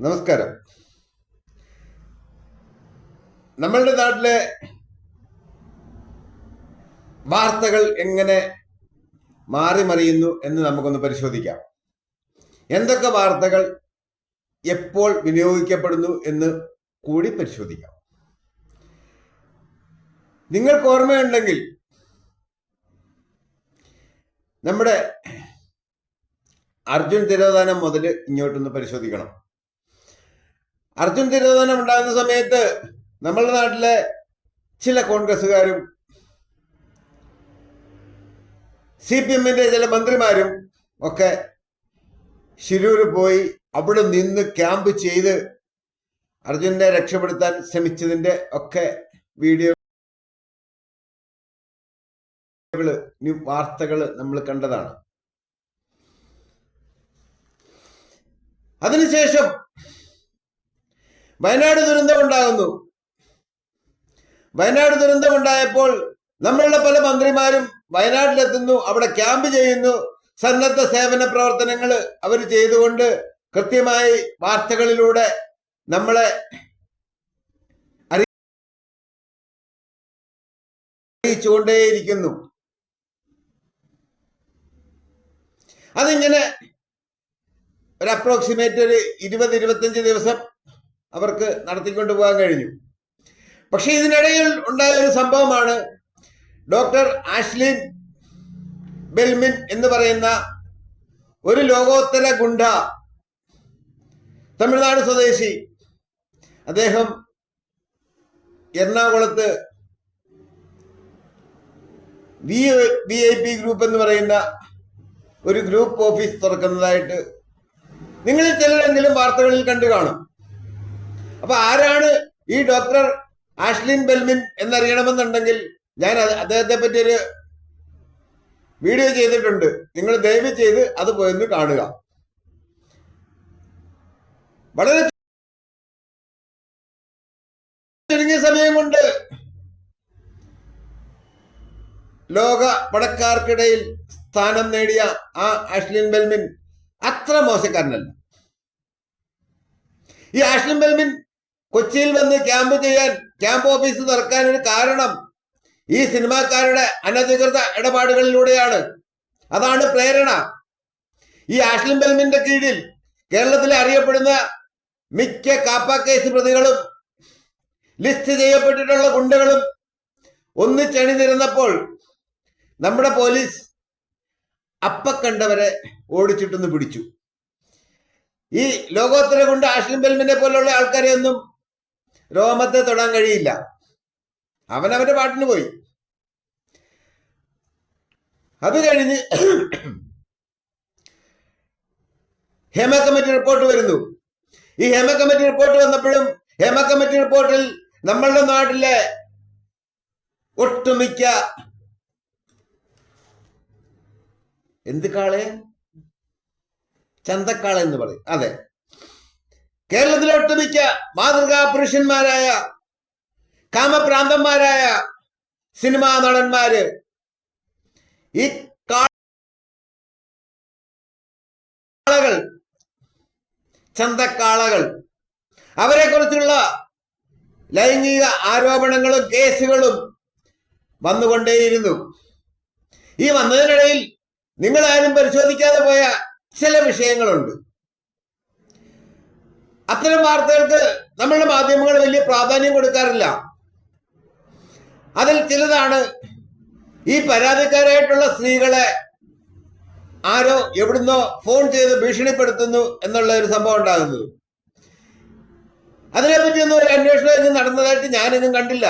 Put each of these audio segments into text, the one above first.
നമസ്കാരം. നമ്മളുടെ നാട്ടിലെ വാർത്തകൾ എങ്ങനെ മാറി മറിയുന്നു എന്ന് നമുക്കൊന്ന് പരിശോധിക്കാം. എന്തൊക്കെ വാർത്തകൾ എപ്പോൾ വിനിയോഗിക്കപ്പെടുന്നു എന്ന് കൂടി പരിശോധിക്കാം. നിങ്ങൾക്ക് ഓർമ്മയുണ്ടെങ്കിൽ നമ്മുടെ അർജുൻ തിരോധാനം മുതൽ ഇങ്ങോട്ടൊന്ന് പരിശോധിക്കണം. അർജുൻ തിരുവനന്തപുരം ഉണ്ടാകുന്ന സമയത്ത് നമ്മളുടെ നാട്ടിലെ ചില കോൺഗ്രസ്സുകാരും സി പി എമ്മിന്റെ ചില മന്ത്രിമാരും ഒക്കെ ശിരൂര് പോയി അവിടെ നിന്ന് ക്യാമ്പ് ചെയ്ത് അർജുനെ രക്ഷപ്പെടുത്താൻ ശ്രമിച്ചതിന്റെ ഒക്കെ വീഡിയോ വാർത്തകൾ നമ്മൾ കണ്ടതാണ്. അതിനുശേഷം വയനാട് ദുരന്തം ഉണ്ടാകുന്നു. വയനാട് ദുരന്തം ഉണ്ടായപ്പോൾ നമ്മളുടെ പല മന്ത്രിമാരും വയനാട്ടിലെത്തുന്നു അവിടെ ക്യാമ്പ് ചെയ്യുന്നു. സന്നദ്ധ സേവന പ്രവർത്തനങ്ങൾ അവർ ചെയ്തുകൊണ്ട് കൃത്യമായി വാർത്തകളിലൂടെ നമ്മളെ അറിയിച്ചുകൊണ്ടേയിരിക്കുന്നു. അതിങ്ങനെ ഒരു അപ്രോക്സിമേറ്റ് ഒരു ഇരുപത് ഇരുപത്തഞ്ച് ദിവസം അവർക്ക് നടത്തിക്കൊണ്ടു പോകാൻ കഴിഞ്ഞു. പക്ഷെ ഇതിനിടയിൽ ഉണ്ടായ ഒരു സംഭവമാണ് ഡോക്ടർ ആഷ്ലിൻ ബെൽമിൻ എന്ന് പറയുന്ന ഒരു ലോകോത്തര ഗുണ്ട തമിഴ്നാട് സ്വദേശി. അദ്ദേഹം എറണാകുളത്ത് V V I P group എന്ന് പറയുന്ന ഒരു ഗ്രൂപ്പ് ഓഫീസ് തുറക്കുന്നതായിട്ട് നിങ്ങളിൽ ചിലരെങ്കിലും വാർത്തകളിൽ കണ്ടു കാണും. അപ്പൊ ആരാണ് ഈ ഡോക്ടർ ആഷ്ലിൻ ബെൽമിൻ എന്നറിയണമെന്നുണ്ടെങ്കിൽ ഞാൻ അദ്ദേഹത്തെ പറ്റി ഒരു വീഡിയോ ചെയ്തിട്ടുണ്ട്. നിങ്ങൾ ദയവ് ചെയ്ത് അത് പോയൊന്ന് കാണുക. വളരെ ചുരുങ്ങിയ സമയം കൊണ്ട് ലോക പടക്കാർക്കിടയിൽ സ്ഥാനം നേടിയ ആ ആഷ്ലിൻ ബെൽമിൻ അത്ര മോശക്കാരനല്ല. ഈ ആഷ്ലിൻ ബെൽമിൻ കൊച്ചിയിൽ വന്ന് ക്യാമ്പ് ചെയ്യാൻ ക്യാമ്പ് ഓഫീസ് തുറക്കാൻ ഒരു കാരണം ഈ സിനിമാക്കാരുടെ അനധികൃത ഇടപാടുകളിലൂടെയാണ്. അതാണ് പ്രേരണ. ഈ ആഷ്ലിൻ ബെൽമിന്റെ കീഴിൽ കേരളത്തിലെ അറിയപ്പെടുന്ന മിക്ക കാപ്പ കേസ് പ്രതികളും ലിസ്റ്റ് ചെയ്യപ്പെട്ടിട്ടുള്ള ഗുണ്ടകളും ഒന്നിച്ചണിനിരുന്നപ്പോൾ നമ്മുടെ പോലീസ് അപ്പ കണ്ടവരെ ഓടിച്ചിട്ടൊന്ന് പിടിച്ചു. ഈ ലോകോത്തര കൊണ്ട് ആഷ്ലിൻ ബെൽമിനെ പോലുള്ള ആൾക്കാരെ ഒന്നും രോമത്തെ തൊടാൻ കഴിയില്ല. അവൻ അവന്റെ പാട്ടിന് പോയി. അത് കഴിഞ്ഞ് ഹേമ കമ്മിറ്റി റിപ്പോർട്ട് വരുന്നു. ഈ ഹേമ കമ്മിറ്റി റിപ്പോർട്ട് വന്നപ്പോഴും ഹേമ കമ്മിറ്റി റിപ്പോർട്ടിൽ നമ്മളുടെ നാട്ടിലെ ഒട്ടുമിക്ക എന്ത് കാളെ ചന്തക്കാളെ എന്ന് പറയും. അതെ. കേരളത്തിലെ ഒട്ടുമിക്ക മാതൃകാ പുരുഷന്മാരായ കാമപ്രാന്തന്മാരായ സിനിമാ നടന്മാര്. ഈ കാളകൾ ചന്തക്കാളകൾ അവരെ കുറിച്ചുള്ള ലൈംഗിക ആരോപണങ്ങളും കേസുകളും വന്നുകൊണ്ടേയിരുന്നു. ഈ വന്നതിനിടയിൽ നിങ്ങളാരും പരിശോധിക്കാതെ പോയ ചില വിഷയങ്ങളുണ്ട്. അത്തരം വാർത്തകൾക്ക് നമ്മളുടെ മാധ്യമങ്ങൾ വലിയ പ്രാധാന്യം കൊടുക്കാറില്ല. അതിൽ ചിലതാണ് ഈ പരാതിക്കാരായിട്ടുള്ള സ്ത്രീകളെ ആരോ എവിടുന്നോ ഫോൺ ചെയ്ത് ഭീഷണിപ്പെടുത്തുന്നു എന്നുള്ള ഒരു സംഭവം ഉണ്ടാകുന്നത്. അതിനെപ്പറ്റിയൊന്നും ഒരു അന്വേഷണം നടന്നതായിട്ട് ഞാനിന്നും കണ്ടില്ല.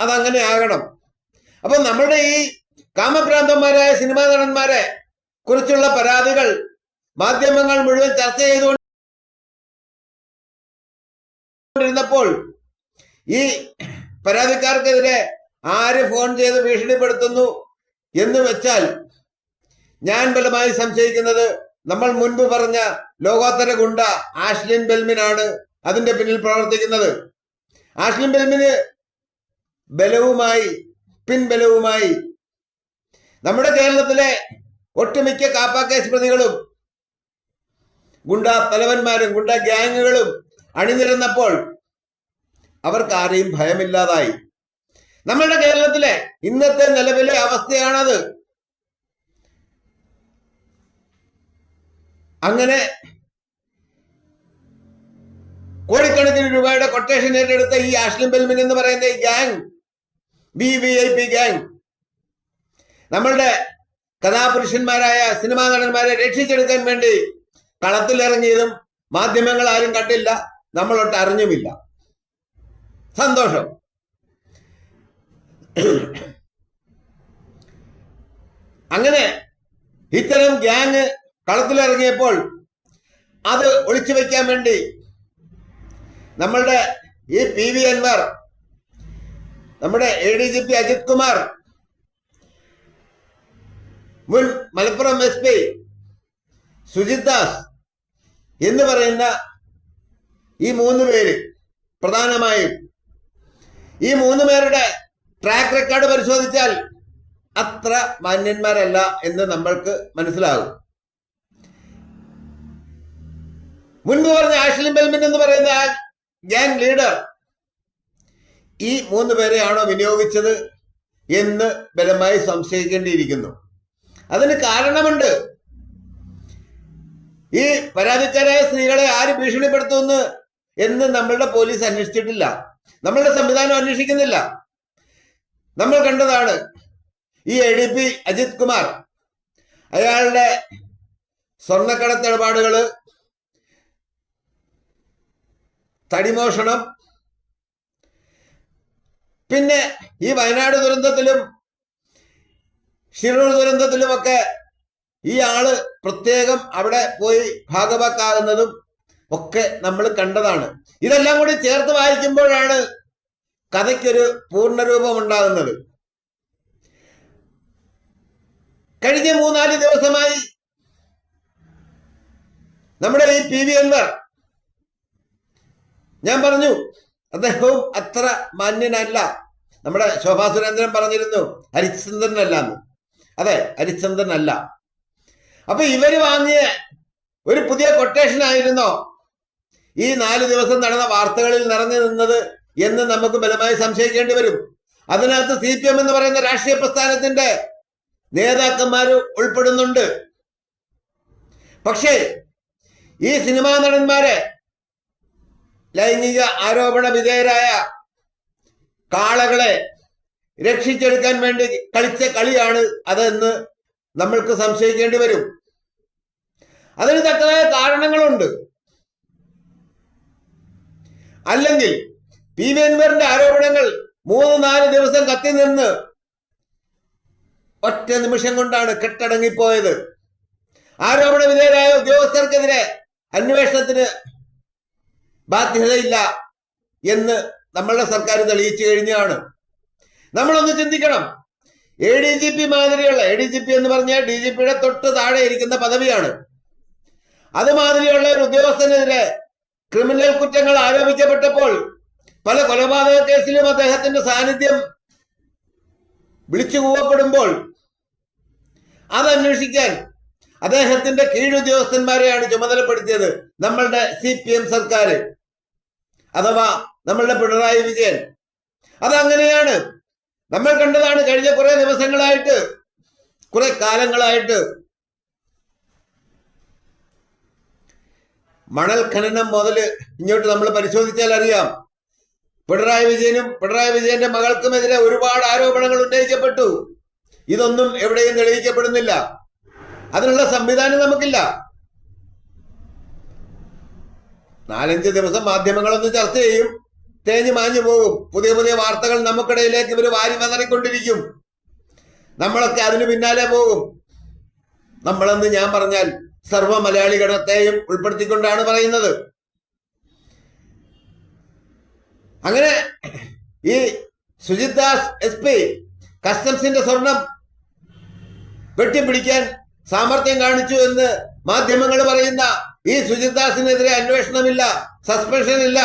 അതങ്ങനെ ആകണം. അപ്പൊ നമ്മുടെ ഈ കാമഭ്രാന്തന്മാരായ സിനിമാ നടന്മാരെ കുറിച്ചുള്ള പരാതികൾ മാധ്യമങ്ങൾ മുഴുവൻ ചർച്ച ചെയ്തുകൊണ്ടിരുന്നപ്പോൾ ഈ പരാതിക്കാർക്കെതിരെ ആര് ഫോൺ ചെയ്ത് ഭീഷണിപ്പെടുത്തുന്നു എന്ന് വെച്ചാൽ ഞാൻ ബലമായി സംശയിക്കുന്നത് നമ്മൾ മുൻപ് പറഞ്ഞ ലോകോത്തര ഗുണ്ട ആഷ്ലിൻ ബെൽമിനാണ് അതിന്റെ പിന്നിൽ പ്രവർത്തിക്കുന്നത്. ആഷ്ലിൻ ബെൽമിന് ബലവുമായി പിൻബലവുമായി നമ്മുടെ കേരളത്തിലെ ഒട്ടുമിക്ക കാപ്പാക്കേസ് പ്രതികളും ഗുണ്ട തലവന്മാരും ഗുണ്ട ഗ്യാങ്ങുകളും അണിനിരന്നപ്പോൾ അവർക്ക് ആരെയും ഭയമില്ലാതായി. നമ്മളുടെ കേരളത്തിലെ ഇന്നത്തെ നിലവിലെ അവസ്ഥയാണത്. അങ്ങനെ കോടിക്കണക്കിന് രൂപയുടെ കൊട്ടേഷൻ ഏറ്റെടുത്ത ഈ ആഷ്ലിം ബെൽമിൻ എന്ന് പറയുന്ന ഈ gang B V I P gang നമ്മളുടെ കഥാപുരുഷന്മാരായ സിനിമാ നടന്മാരെ രക്ഷിച്ചെടുക്കാൻ വേണ്ടി കളത്തിലിറങ്ങിയതും മാധ്യമങ്ങൾ ആരും കണ്ടില്ല നമ്മളൊട്ട് അറിഞ്ഞുമില്ല. സന്തോഷം. അങ്ങനെ ഇത്തരം ഗ്യാങ് കളത്തിലിറങ്ങിയപ്പോൾ അത് ഒളിച്ചു വയ്ക്കാൻ വേണ്ടി നമ്മളുടെ ഈ പി വി അൻവർ നമ്മുടെ A D G P Ajith Kumar മുൻ മലപ്പുറം എസ് പി സുജിത് ദാസ് എന്ന് പറയുന്ന ഈ മൂന്ന് പേര് പ്രധാനമായും ഈ മൂന്ന് പേരുടെ ട്രാക്ക് റെക്കോർഡ് പരിശോധിച്ചാൽ അത്ര മാന്യന്മാരല്ല എന്ന് നമ്മൾക്ക് മനസ്സിലാകും. മുൻപ് പറഞ്ഞ ആഷ്ലിൻ ബെൽമിൻ എന്ന് പറയുന്ന ആ ഗ്യാങ് ലീഡർ ഈ മൂന്ന് പേരെയാണോ വിനിയോഗിച്ചത് എന്ന് ബലമായി സംശയിക്കേണ്ടിയിരിക്കുന്നു. അതിന് കാരണമുണ്ട് ഈ പരാതിക്കാരായ സ്ത്രീകളെ ആര് ഭീഷണിപ്പെടുത്തുന്നു എന്ന് നമ്മളുടെ പോലീസ് അന്വേഷിച്ചിട്ടില്ല. നമ്മളുടെ സംവിധാനം അന്വേഷിക്കുന്നില്ല. നമ്മൾ കണ്ടതാണ് ഈ A D P Ajith Kumar. അയാളുടെ സ്വർണക്കടത്ത് ഇടപാടുകൾ തടിമോഷണം പിന്നെ ഈ വയനാട് ദുരന്തത്തിലും ഷിറൂർ ദുരന്തത്തിലുമൊക്കെ ഈ ആൾ പ്രത്യേകം അവിടെ പോയി ഭാഗവാക്കാകുന്നതും ഒക്കെ നമ്മൾ കണ്ടതാണ്. ഇതെല്ലാം കൂടി ചേർത്ത് വായിക്കുമ്പോഴാണ് കഥയ്ക്കൊരു പൂർണരൂപം ഉണ്ടാകുന്നത്. കഴിഞ്ഞ മൂന്നാൽ ദിവസമായി നമ്മുടെ ഈ പി വി അൻവർ ഞാൻ പറഞ്ഞു അദ്ദേഹവും അത്ര മാന്യനല്ല. നമ്മുടെ ശോഭാ സുരേന്ദ്രൻ പറഞ്ഞിരുന്നു ഹരിശ്ചന്ദ്രനല്ല അതെ ഹരിചന്ദ്രനല്ല അപ്പൊ ഇവർ വാങ്ങിയ ഒരു പുതിയ കൊട്ടേഷൻ ആയിരുന്നോ. ഈ നാല് ദിവസം നടന്ന വാർത്തകളിൽ നിറഞ്ഞു നിന്നത് എന്ന് നമുക്ക് ബലമായി സംശയിക്കേണ്ടി വരും. അതിനകത്ത് സി പി എം എന്ന് പറയുന്ന രാഷ്ട്രീയ പ്രസ്ഥാനത്തിന്റെ നേതാക്കന്മാർ ഉൾപ്പെടുന്നുണ്ട്. പക്ഷേ ഈ സിനിമാ നടന്മാരെ ലൈംഗിക ആരോപണ വിധേയരായ കാളകളെ രക്ഷിച്ചെടുക്കാൻ വേണ്ടി കളിച്ച കളിയാണ് അതെന്ന് നമ്മൾക്ക് സംശയിക്കേണ്ടി വരും. അതിന് തക്കതായ കാരണങ്ങളുണ്ട്. അല്ലെങ്കിൽ പി വി അൻവറിന്റെ ആരോപണങ്ങൾ മൂന്ന് നാല് ദിവസം കത്തി നിന്ന് ഒറ്റ നിമിഷം കൊണ്ടാണ് കെട്ടടങ്ങിപ്പോയത്. ആരോപണ വിധേയരായ ഉദ്യോഗസ്ഥർക്കെതിരെ അന്വേഷണത്തിന് ബാധ്യതയില്ല എന്ന് നമ്മളുടെ സർക്കാർ തെളിയിച്ചു കഴിഞ്ഞാണ്. നമ്മളൊന്ന് ചിന്തിക്കണം. എ ഡി ജി പി മാതിരിയുള്ള എ ഡി ജി പി എന്ന് പറഞ്ഞാൽ ഡി ജി പിയുടെ തൊട്ട് താഴെ ഇരിക്കുന്ന പദവിയാണ്. അത് മാതിരിയുള്ള ഒരു ഉദ്യോഗസ്ഥനെതിരെ ക്രിമിനൽ കുറ്റങ്ങൾ ആരോപിക്കപ്പെട്ടപ്പോൾ പല കൊലപാതക കേസിലും അദ്ദേഹത്തിന്റെ സാന്നിധ്യം വിളിച്ചു കൂവപ്പെടുമ്പോൾ അദ്ദേഹത്തിന്റെ കീഴുദ്യോഗസ്ഥന്മാരെയാണ് ചുമതലപ്പെടുത്തിയത് നമ്മളുടെ സി പി എം സർക്കാർ അഥവാ നമ്മളുടെ പിണറായി വിജയൻ. അതങ്ങനെയാണ് നമ്മൾ കണ്ടതാണ് കഴിഞ്ഞ കുറെ ദിവസങ്ങളായിട്ട് കുറെ കാലങ്ങളായിട്ട് മണൽ ഖനനം മുതൽ ഇങ്ങോട്ട് നമ്മൾ പരിശോധിച്ചാൽ അറിയാം. പിണറായി വിജയനും പിണറായി വിജയന്റെ മകൾക്കുമെതിരെ ഒരുപാട് ആരോപണങ്ങൾ ഉന്നയിക്കപ്പെട്ടു. ഇതൊന്നും എവിടെയും തെളിയിക്കപ്പെടുന്നില്ല. അതിനുള്ള സംവിധാനം നമുക്കില്ല. നാലഞ്ച് ദിവസം മാധ്യമങ്ങളൊന്ന് ചർച്ച ചെയ്യും. തേഞ്ഞു മാഞ്ഞു പോകും. പുതിയ പുതിയ വാർത്തകൾ നമുക്കിടയിലേക്ക് ഇവർ വാരി വതറിക്കൊണ്ടിരിക്കും. നമ്മളൊക്കെ അതിന് പിന്നാലെ പോകും. നമ്മളെന്ന് ഞാൻ പറഞ്ഞാൽ സർവ മലയാളി ഗണത്തെയും ഉൾപ്പെടുത്തിക്കൊണ്ടാണ് പറയുന്നത്. അങ്ങനെ ഈ സുജിത് ദാസ് എസ് പി കസ്റ്റംസിന്റെ സ്വർണം വെട്ടിപ്പിടിക്കാൻ സാമർത്ഥ്യം കാണിച്ചു എന്ന് മാധ്യമങ്ങൾ പറയുന്ന ഈ സുജിത് ദാസിനെതിരെ അന്വേഷണമില്ല സസ്പെൻഷൻ ഇല്ല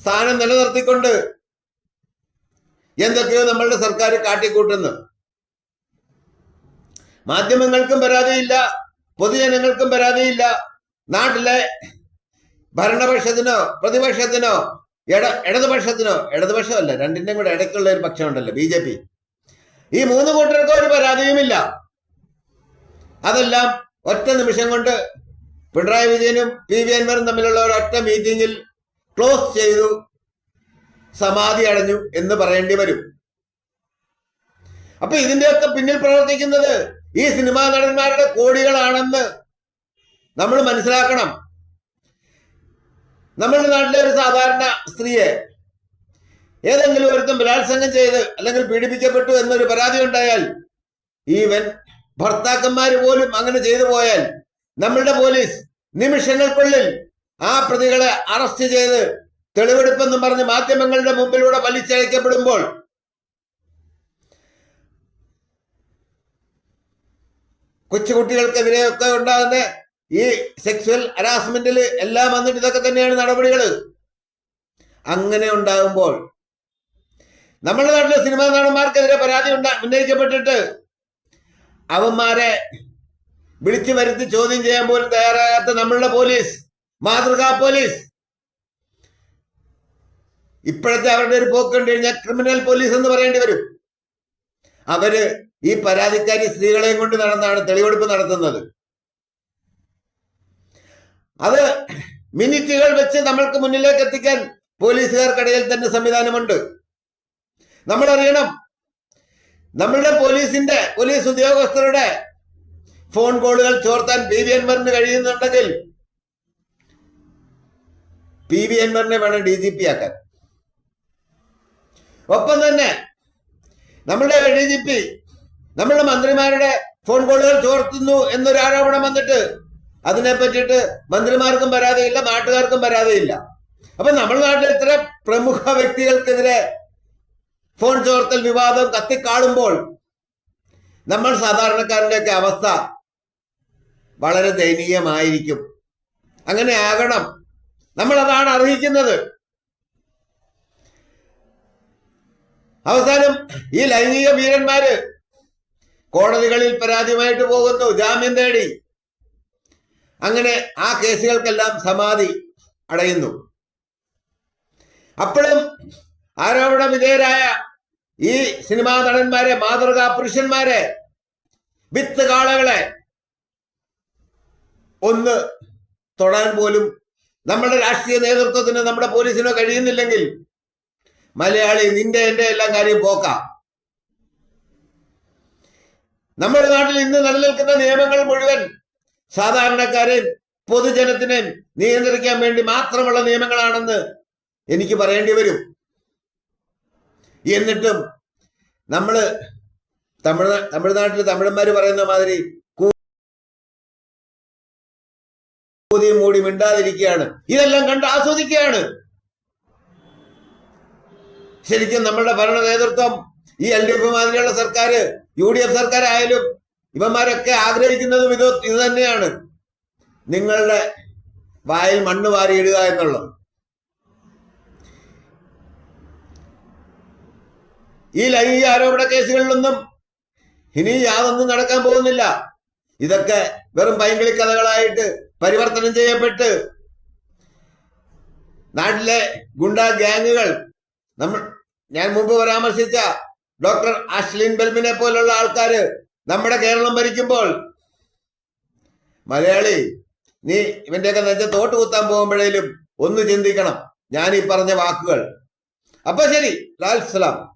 സ്ഥാനം നിലനിർത്തിക്കൊണ്ട് എന്തൊക്കെയോ നമ്മളുടെ സർക്കാർ കാട്ടിക്കൂട്ടുന്നു. മാധ്യമങ്ങൾക്കും പരാതിയില്ല പൊതുജനങ്ങൾക്കും പരാതിയില്ല. നാട്ടിലെ ഭരണപക്ഷത്തിനോ പ്രതിപക്ഷത്തിനോ ഇട ഇടതുപക്ഷത്തിനോ ഇടതുപക്ഷമല്ല രണ്ടിന്റെയും കൂടെ ഇടയ്ക്കുള്ള ഒരു പക്ഷമുണ്ടല്ലോ ബി ജെ പി. ഈ മൂന്ന് കൂട്ടർക്കും ഒരു പരാതിയുമില്ല. അതെല്ലാം ഒറ്റ നിമിഷം കൊണ്ട് പിണറായി വിജയനും പി വി അൻവറും തമ്മിലുള്ള ഒരൊറ്റ മീറ്റിംഗിൽ ക്ലോസ് ചെയ്തു സമാധി അടഞ്ഞു എന്ന് പറയേണ്ടി വരും. അപ്പൊ ഇതിന്റെയൊക്കെ പിന്നിൽ പ്രവർത്തിക്കുന്നത് ഈ സിനിമാ നടന്മാരുടെ കോടികളാണെന്ന് നമ്മൾ മനസ്സിലാക്കണം. നമ്മുടെ നാട്ടിലെ ഒരു സാധാരണ സ്ത്രീയെ ഏതെങ്കിലും ഒരുത്തം ബലാത്സംഗം ചെയ്ത് അല്ലെങ്കിൽ പീഡിപ്പിക്കപ്പെട്ടു എന്നൊരു പരാതി ഉണ്ടായാൽ ഈവൻ ഭർത്താക്കന്മാർ പോലും അങ്ങനെ ചെയ്തു പോയാൽ നമ്മളുടെ പോലീസ് നിമിഷങ്ങൾക്കുള്ളിൽ ആ പ്രതികളെ അറസ്റ്റ് ചെയ്ത് തെളിവെടുപ്പെന്ന് പറഞ്ഞ് മാധ്യമങ്ങളുടെ മുമ്പിലൂടെ വലിച്ചയക്കപ്പെടുമ്പോൾ കൊച്ചുകുട്ടികൾക്കെതിരെയൊക്കെ ഉണ്ടാകുന്ന ഈ സെക്സ്വൽ ഹരാസ്മെന്റിൽ എല്ലാം വന്നിട്ട് ഇതൊക്കെ തന്നെയാണ് നടപടികൾ അങ്ങനെ ഉണ്ടാകുമ്പോൾ നമ്മുടെ നാട്ടിലെ സിനിമാ നടന്മാർക്കെതിരെ പരാതി ഉണ്ടാ ഉന്നയിക്കപ്പെട്ടിട്ട് അവന്മാരെ വിളിച്ചു വരുത്തി ചോദ്യം ചെയ്യാൻ പോലും തയ്യാറാകാത്ത നമ്മളുടെ പോലീസ് മാതൃകാ പോലീസ്. ഇപ്പോഴത്തെ അവരുടെ ഒരു പോക്ക് കണ്ടു കഴിഞ്ഞാൽ ക്രിമിനൽ പോലീസ് എന്ന് പറയേണ്ടി വരും. അവർ ഈ പരാതിക്കാരി സ്ത്രീകളെയും കൊണ്ട് നടന്നാണ് തെളിവെടുപ്പ് നടത്തുന്നത്. അത് മിനിറ്റുകൾ വെച്ച് നമ്മൾക്ക് മുന്നിലേക്ക് എത്തിക്കാൻ പോലീസുകാർക്കിടയിൽ തന്നെ സംവിധാനമുണ്ട്. നമ്മൾ അറിയണം നമ്മളുടെ പോലീസിന്റെ പോലീസ് ഉദ്യോഗസ്ഥരുടെ ഫോൺ കോളുകൾ ചോർത്താൻ ബി വി അൻവറിന് കഴിയുന്നുണ്ടെങ്കിൽ പി വി അൻവറിനെ വേണം ഡി ജി പി ആക്കാൻ. ഒപ്പം തന്നെ നമ്മളുടെ ഡി ജി പി നമ്മളുടെ മന്ത്രിമാരുടെ ഫോൺ കോളുകൾ ചോർത്തുന്നു എന്നൊരു ആരോപണം വന്നിട്ട് അതിനെ പറ്റിയിട്ട് മന്ത്രിമാർക്കും പരാതിയില്ല നാട്ടുകാർക്കും പരാതിയില്ല. അപ്പൊ നമ്മുടെ നാട്ടിൽ ഇത്ര പ്രമുഖ വ്യക്തികൾക്കെതിരെ ഫോൺ ചോർത്തൽ വിവാദം കത്തിക്കാളുമ്പോൾ നമ്മൾ സാധാരണക്കാരന്റെയൊക്കെ അവസ്ഥ വളരെ ദയനീയമായിരിക്കും. അങ്ങനെ ആകണം നമ്മൾ അതാണ് അർഹിക്കുന്നത് അവസാനം ഈ ലൈംഗിക വീരന്മാര് കോടതികളിൽ പരാതിയുമായിട്ട് പോകുന്നു ജാമ്യം തേടി. അങ്ങനെ ആ കേസുകൾക്കെല്ലാം സമാധി അടയുന്നു. അപ്പോഴും ആരോപണ വിധേയരായ ഈ സിനിമാ നടന്മാരെ മാതൃകാ പുരുഷന്മാരെ വിത്ത് കാളകളെ ഒന്ന് തൊടാൻ പോലും നമ്മുടെ രാഷ്ട്രീയ നേതൃത്വത്തിന് നമ്മുടെ പോലീസിനോ കഴിയുന്നില്ലെങ്കിൽ മലയാളി നിന്റെ എന്റെ എല്ലാം കാര്യം പോക്കാം. നമ്മുടെ നാട്ടിൽ ഇന്ന് നിലനിൽക്കുന്ന നിയമങ്ങൾ മുഴുവൻ സാധാരണക്കാരെ പൊതുജനത്തിനെ നിയന്ത്രിക്കാൻ വേണ്ടി മാത്രമുള്ള നിയമങ്ങളാണെന്ന് എനിക്ക് പറയേണ്ടി വരും. എന്നിട്ടും നമ്മൾ തമിഴ് തമിഴ്നാട്ടിൽ തമിഴന്മാര് പറയുന്ന മാതിരി കൂതി മൂടി മിണ്ടാതിരിക്കുകയാണ്. ഇതെല്ലാം കണ്ട് ആസ്വദിക്കുകയാണ്. ശരിക്കും നമ്മളുടെ ഭരണ നേതൃത്വം ഈ എൽ ഡി എഫ് മാതിരിയുള്ള സർക്കാർ യു ഡി എഫ് സർക്കാരായാലും ഇവന്മാരൊക്കെ ആഗ്രഹിക്കുന്നതും ഇത് ഇത് തന്നെയാണ് നിങ്ങളുടെ വായിൽ മണ്ണ് വാരിയിടുക എന്നുള്ളത്. ഈ ലൈംഗിക ആരോപണ കേസുകളിലൊന്നും ഇനി യാതൊന്നും നടക്കാൻ പോകുന്നില്ല. ഇതൊക്കെ വെറും പൈങ്കിളി കഥകളായിട്ട് പരിവർത്തനം ചെയ്യപ്പെട്ട് നാട്ടിലെ ഗുണ്ട ഗ്യാങ്ങുകൾ നമ്മൾ ഞാൻ മുമ്പ് പരാമർശിച്ച ഡോക്ടർ അശ്ലിൻ ബെൽമിനെ പോലുള്ള ആൾക്കാര് നമ്മുടെ കേരളം ഭരിക്കുമ്പോൾ മലയാളി നീ ഇവന്റെയൊക്കെ നെഞ്ച തോട്ട് കുത്താൻ പോകുമ്പോഴേലും ഒന്ന് ചിന്തിക്കണം. ഞാൻ ഈ പറഞ്ഞ വാക്കുകൾ. അപ്പൊ ശരി ലാൽ സലാം.